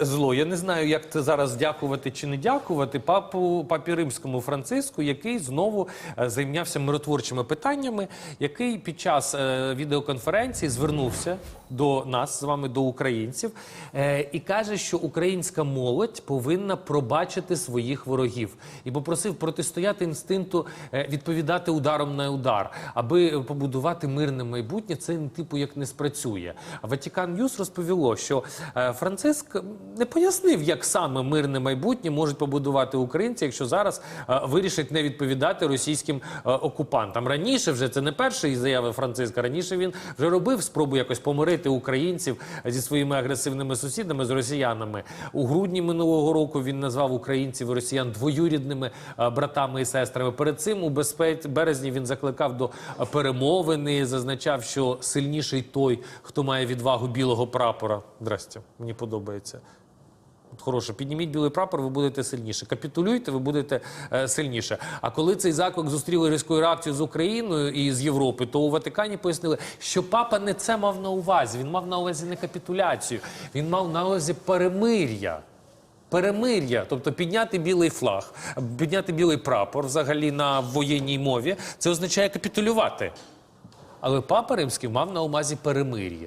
зло. Я не знаю, як це зараз дякувати чи не дякувати папу папі римському Франциску, який знову е, зайнявся миротворчими питаннями, який під час е, відеоконференції звернувся до нас з вами, до українців, е, і каже, що українська молодь повинна пробачити своїх ворогів і попросив протистояти інстинкту відповідати ударом на удар, аби побудувати мирне майбутнє. Це типу як не спрацює. Ватікан Ньюс розповіло, що Франциск не пояснив, як саме мирне майбутнє можуть побудувати українці, якщо зараз е, вирішить не відповідати російським е, окупантам. Раніше вже це не перший заяви Франциска. Раніше він вже робив спробу якось помирити українців зі своїми агресивними сусідами з росіянами. У грудні минулого року він назвав українців і росіян двоюрідними е, братами і сестрами. Перед цим у безпеці березні він закликав до перемовини, зазначав, що сильніший той, хто має відвагу білого прапора. Здрасте, мені подобається. Хороше, підніміть білий прапор, ви будете сильніше. Капітулюйте, ви будете е, сильніше. А коли цей заклик зустріли різкою реакцією з Україною і з Європи, то у Ватикані пояснили, що папа не це мав на увазі. Він мав на увазі не капітуляцію, він мав на увазі перемир'я. Перемир'я, тобто підняти білий флаг, підняти білий прапор взагалі на воєнній мові, це означає капітулювати. Але папа римський мав на увазі перемир'я.